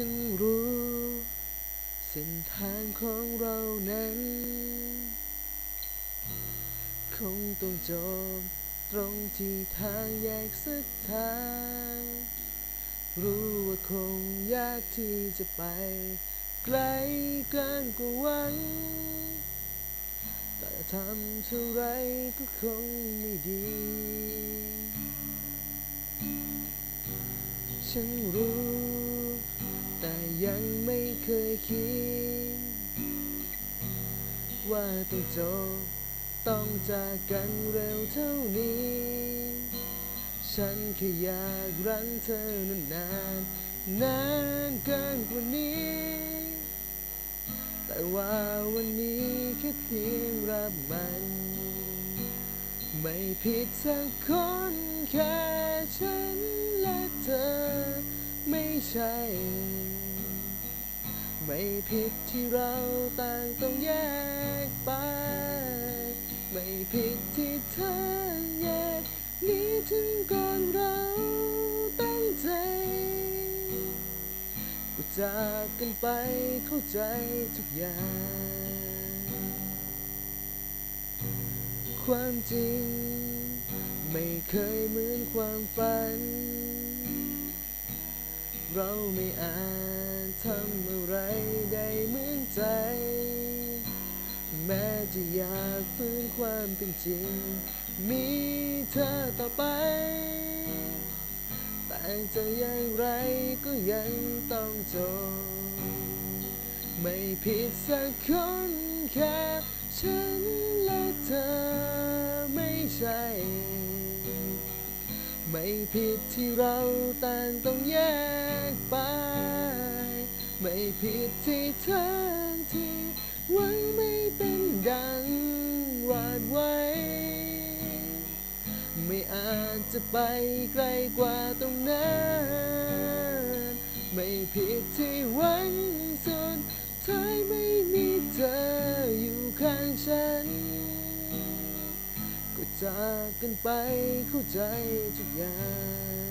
ฉันรู้ เส้นทางของเรานั้น คงต้องจบตรงที่ทางแยกสักทาง รู้ว่าคงยากที่จะไป ไกลเกินกว่าหวัง แต่ทำเท่าไรก็คงไม่ดีฉันรู้ ยังไม่เคยคิด ว่าต้องจบต้องจากกันเร็วเท่านี้ ฉันแค่อยากรั้งเธอนานนานนานเกินกว่านี้ แต่ว่าวันนี้แค่เพียงรับมัน ไม่ผิดสักคนแค่ฉันและเธอ ไม่ใช่ ไม่ผิดที่เราต่างต้องแยกไป ไม่ผิดที่เธอแยกหนี้ถึงก่อนเราตั้งใจก็จากกันไปเข้าใจทุกอย่าง ความจริง ไม่เคยเหมือนความฝัน เราไม่อาจ ทำอะไรได้เหมือนใจ แม้จะอยากฟื้นความเป็นจริง มีเธอต่อไป แต่จะอย่างไรก็ยังต้องจบไม่ผิดสักคนแค่ฉันและเธอไม่ใช่ ไม่ผิดที่เราต่างต้องแยก ไม่ผิดที่เธอที่หวังไม่เป็นดังวาดไว้ ไม่อาจจะไปไกลกว่าตรงนั้น ไม่ผิดที่หวังสุดท้ายไม่มีเธออยู่ข้างฉัน ก็จากกันไปเข้าใจทุกอย่าง